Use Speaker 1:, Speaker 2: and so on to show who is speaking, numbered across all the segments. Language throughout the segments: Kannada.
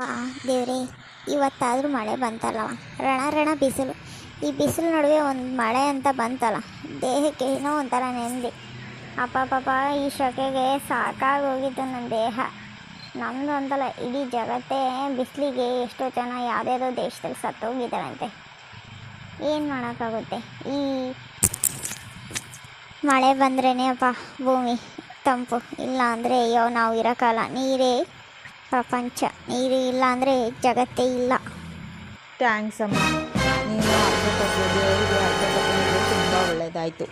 Speaker 1: ಆ, ದೇವ್ರಿ, ಇವತ್ತಾದರೂ ಮಳೆ ಬಂತಲ್ಲವ? ರಣ ರಣ ಬಿಸಿಲು. ಈ ಬಿಸಿಲು ನಡುವೆ ಒಂದು ಮಳೆ ಅಂತ ಬಂತಲ್ಲ? ದೇಹಕ್ಕೆ ಏನೋ ಒಂಥರ ನೆಮ್ಮದಿ. ಅಪ್ಪ ಪಾಪ ಈ ಶೆಕೆಗೆ ಸಾಕಾಗೋಗಿತ್ತು ನನ್ನ ದೇಹ. ನಮ್ಮದು ಅಂತಲ್ಲ, ಇಡೀ ಜಗತ್ತೇ ಬಿಸಿಲಿಗೆ ಎಷ್ಟೋ ಜನ ಯಾವುದ್ಯಾವುದೋ ದೇಶದಲ್ಲಿ ಸತ್ತೋಗಿದ್ದಾರಂತೆ. ಏನು ಮಾಡೋಕ್ಕಾಗುತ್ತೆ? ಈ ಮಳೆ ಬಂದ್ರೇ ಅಪ್ಪ, ಭೂಮಿ, ತಂಪು. ಇಲ್ಲ ಅಂದರೆ ಅಯ್ಯೋ, ನಾವು ಇರೋಕ್ಕಲ್ಲ ನೀರೇ ಪ್ರಪಂಚ. ನೀರು ಇಲ್ಲ ಅಂದರೆ ಜಗತ್ತೇ ಇಲ್ಲ.
Speaker 2: ಥ್ಯಾಂಕ್ಸ್ ಅಮ್ಮ. ನೀನು ಅರ್ಥ ತಗೋದು ತುಂಬ ಒಳ್ಳೆಯದಾಯಿತು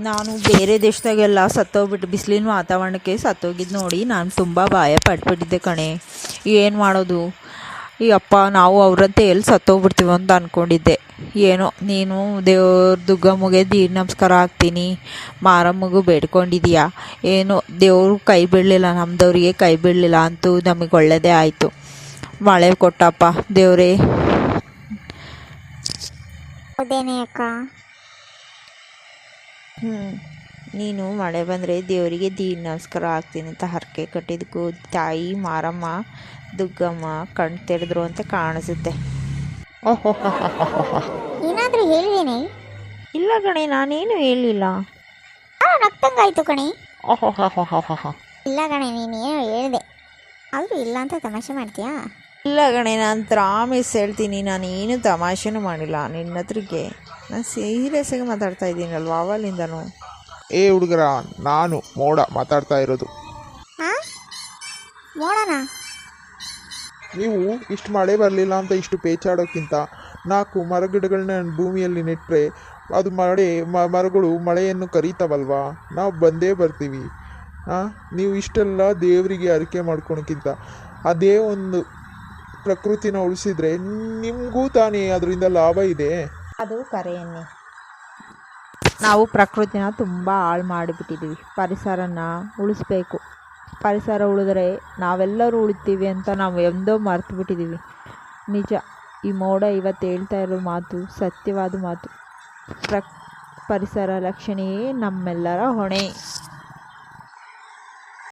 Speaker 2: ನಾನು ಬೇರೆ ದೇಶದಾಗೆಲ್ಲ ಸತ್ತೋಗ್ಬಿಟ್ಟು ಬಿಸಿಲಿನ ವಾತಾವರಣಕ್ಕೆ ಸತ್ತೋಗಿದ್ದು ನೋಡಿ ನಾನು ತುಂಬ ಭಯ ಪಟ್ಬಿಟ್ಟಿದ್ದೆ ಕಣೆ. ಏನು ಮಾಡೋದು? ಈ ಅಪ್ಪ ನಾವು ಅವ್ರಂತೆ ಎಲ್ಲಿ ಸತ್ತೋಗ್ಬಿಡ್ತೀವಿ ಅಂತ ಅಂದ್ಕೊಂಡಿದ್ದೆ ಏನೋ ನೀನು ದೇವ್ರ ದುಗ್ಗಮ್ಮಗೆ ದೀರ್ ನಮಸ್ಕಾರ ಹಾಕ್ತೀನಿ. ಮಾರಮ್ಮಗೂ ಬೇಡ್ಕೊಂಡಿದೀಯಾ? ಏನೋ ದೇವರು ಕೈ ಬಿಡಲಿಲ್ಲ ನಮ್ಮದವ್ರಿಗೆ ಕೈ ಬಿಡಲಿಲ್ಲ ಅಂತೂ ನಮಗೆ ಒಳ್ಳೆಯದೇ ಆಯಿತು. ಮಳೆ ಕೊಟ್ಟಪ್ಪ ದೇವರೇ.
Speaker 1: ಅಕ್ಕ.
Speaker 2: ಹ್ಞೂ ನೀನು ಮಳೆ ಬಂದರೆ ದೇವರಿಗೆ ದೀನ್ ನಮಸ್ಕಾರ ಹಾಕ್ತೀನಿ ಅಂತ ಹರಕೆ ಕಟ್ಟಿದ್ಕು ತಾಯಿ ಮಾರಮ್ಮ ದುಗ್ಗಮ್ಮ ಕಣ್ ತೆರೆದ್ರು ಅಂತ ಕಾಣಿಸುತ್ತೆ.
Speaker 1: ಏನಾದರೂ ಹೇಳಿದೇನೆ
Speaker 2: ಇಲ್ಲ ಕಣೆ ನಾನೇನು ಹೇಳಿಲ್ಲ.
Speaker 1: ನಗ್ತಂಗಾಯ್ತು ಕಣೆ. ಇಲ್ಲ ಕಣೆ ನೀನೇನು ಹೇಳಿದೆ. ಆದರೂ ಇಲ್ಲ ಅಂತ ತಮಾಷೆ ಮಾಡ್ತೀಯಾ?
Speaker 2: ಇಲ್ಲ ಕಣೆ ನಾನು ಪ್ರಾಮಿಸ್ ಹೇಳ್ತೀನಿ ನಾನು ಏನು ತಮಾಷೆನೂ ಮಾಡಿಲ್ಲ ನಿನ್ನ ಹತ್ರಕ್ಕೆ ನಾನು ಸೀರಿಯಸ್ಸಾಗಿ ಮಾತಾಡ್ತಾ ಇದ್ದೀನಲ್ವ ಅವಲಿಂದನೂ
Speaker 3: ಏ ಹುಡುಗರ ನಾನು ಮೋಡ ಮಾತಾಡ್ತಾ ಇರೋದು.
Speaker 1: ನೋಡೋಣ
Speaker 3: ನೀವು ಇಷ್ಟು ಮಳೆ ಬರಲಿಲ್ಲ ಅಂತ ಇಷ್ಟು ಪೇಚಾಡೋಕ್ಕಿಂತ ನಾಲ್ಕು ಮರಗಿಡಗಳನ್ನ ಭೂಮಿಯಲ್ಲಿ ನೆಟ್ಟರೆ ಅದು ಮಳೆ ಮ- ಮರಗಳು ಮಳೆಯನ್ನು ಕರೀತಾವಲ್ವಾ? ನಾವು ಬಂದೇ ಬರ್ತೀವಿ. ಹಾಂ? ನೀವು ಇಷ್ಟೆಲ್ಲ ದೇವರಿಗೆ ಅರಿಕೆ ಮಾಡ್ಕೊಳಕ್ಕಿಂತ ಅದೇ ಒಂದು ಪ್ರಕೃತಿನ ಉಳಿಸಿದ್ರೆ ನಿಮಗೂ ತಾನೇ ಅದರಿಂದ ಲಾಭ ಇದೆ.
Speaker 2: ಅದು ಕರೆಯನ್ನೇ ನಾವು ಪ್ರಕೃತಿನ ತುಂಬ ಹಾಳು ಮಾಡಿಬಿಟ್ಟಿದ್ದೀವಿ ಪರಿಸರನ ಉಳಿಸ್ಬೇಕು. ಪರಿಸರ ಉಳಿದ್ರೆ ನಾವೆಲ್ಲರೂ ಉಳಿತೀವಿ ಅಂತ ನಾವು ಎಂದೋ ಮರ್ತು ಬಿಟ್ಟಿದ್ದೀವಿ ನಿಜ, ಈ ಮೋಡ ಇವತ್ತು ಹೇಳ್ತಾ ಇರೋ ಮಾತು ಸತ್ಯವಾದ ಮಾತು. ಪ್ರ ಪರಿಸರ ರಕ್ಷಣೆಯೇ ನಮ್ಮೆಲ್ಲರ ಹೊಣೆ.